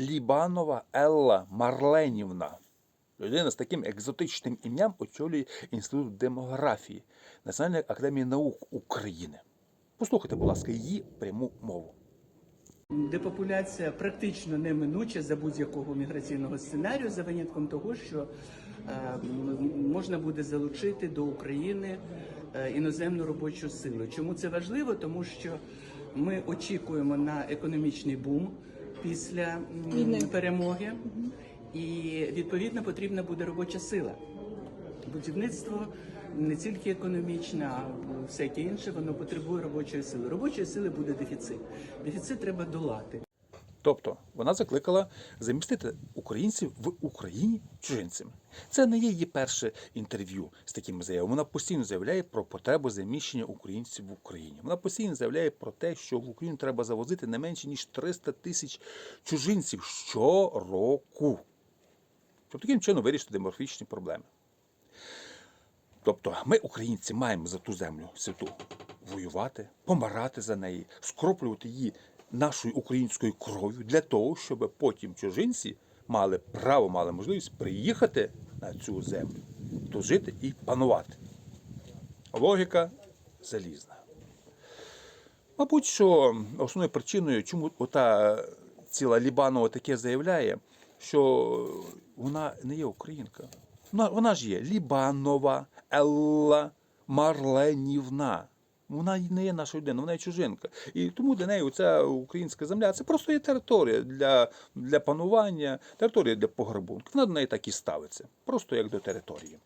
Лібанова Елла Марленівна. Людина з таким екзотичним ім'ям очолює Інститут демографії Національної академії наук України. Послухайте, будь ласка, її пряму мову. Депопуляція практично неминуча за будь-якого міграційного сценарію, за винятком того, що е, можна буде залучити до України е, іноземну робочу силу. Чому це важливо? Тому що ми очікуємо на економічний бум після м, перемоги, і відповідно потрібна буде робоча сила. Будівництво не тільки економічне, а всяке інше, воно потребує робочої сили. Робочої сили буде дефіцит. Дефіцит треба долати. Тобто вона закликала замістити українців в Україні чужинцями. Це не є її перше інтерв'ю з такими заявами. Вона постійно заявляє про потребу заміщення українців в Україні. Вона постійно заявляє про те, що в Україну треба завозити не менше ніж 300 тисяч чужинців щороку. Щоб таким чином вирішити демографічні проблеми. Тобто ми, українці, маємо за ту землю святу воювати, помирати за неї, скроплювати її нашою українською кров'ю для того, щоб потім чужинці мали право, мали можливість приїхати на цю землю, тут жити і панувати. Логіка залізна. Мабуть, що основною причиною, чому ота ціла Лібанова таке заявляє, що вона не є українка. Вона, вона ж є Лібанова Елла Марленівна. Вона не є наша людина, вона є чужинка. І тому для неї ця українська земля це просто є територія для, для панування, територія для пограбунку. Вона до неї так і ставиться, просто як до території.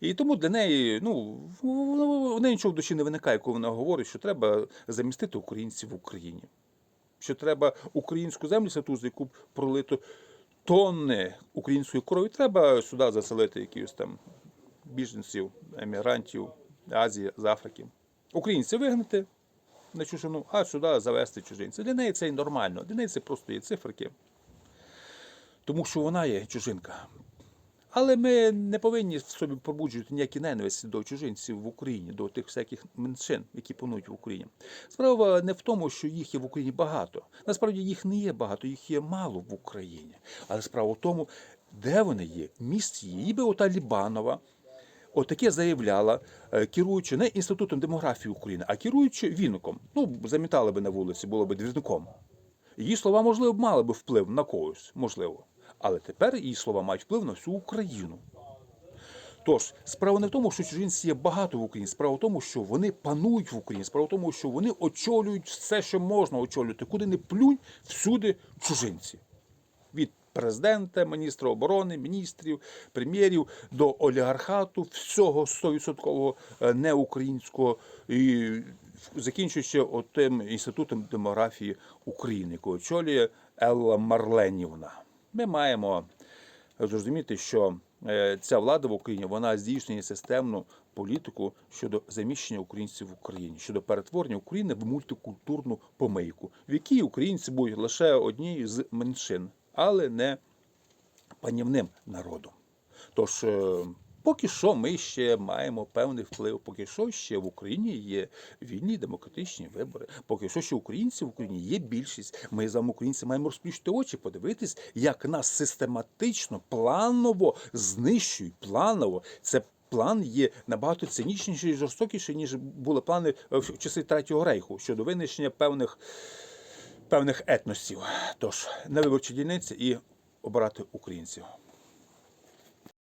І тому для неї, ну, в неї нічого в душі не виникає, коли вона говорить, що треба замістити українців в Україні. Що треба українську землю святу, з яку пролито тонни української крові, треба сюди заселити якихось там біженців, емігрантів Азії, з Африки. Українців вигнати на чужину, а сюди завести чужинців. Для неї це нормально, для неї це просто є циферки. Тому що вона є чужинка. Але ми не повинні в собі пробуджувати ніякі ненависті до чужинців в Україні, до тих всяких меншин, які панують в Україні. Справа не в тому, що їх є в Україні багато. Насправді їх не є багато, їх є мало в Україні. Але справа в тому, де вони є, в місті є. Ніби ота Лібанова. Отаке заявляла, е, керуючи не інститутом демографії України, а керуючи віником. Ну, замітали би на вулиці, було б двірником. Її слова, можливо, мали би вплив на когось, можливо. Але тепер її слова мають вплив на всю Україну. Тож, справа не в тому, що чужинці є багато в Україні, справа в тому, що вони панують в Україні, справа в тому, що вони очолюють все, що можна очолювати. Куди не плюнь, всюди чужинці. Від президента, міністра оборони, міністрів, прем'єрів до олігархату, всього 100% неукраїнського, і закінчуючи тим інститутом демографії України, яку очолює Елла Марленівна. Ми маємо зрозуміти, що е, ця влада в Україні вона здійснює системну політику щодо заміщення українців в Україні, щодо перетворення України в мультикультурну помийку, в якій українці будуть лише однією з меншин, але не панівним народом. Тож, е, поки що ми ще маємо певний вплив, поки що ще в Україні є вільні демократичні вибори, поки що ще українців в Україні є більшість. Ми з вами, українці, маємо розплющити очі, подивитись, як нас систематично, планово знищують. Планово це. План є набагато цинічніший і жорстокіший, ніж були плани в часи Третього рейху щодо винищення певних, певних етносів. Тож на виборчі дільниці і обирати українців.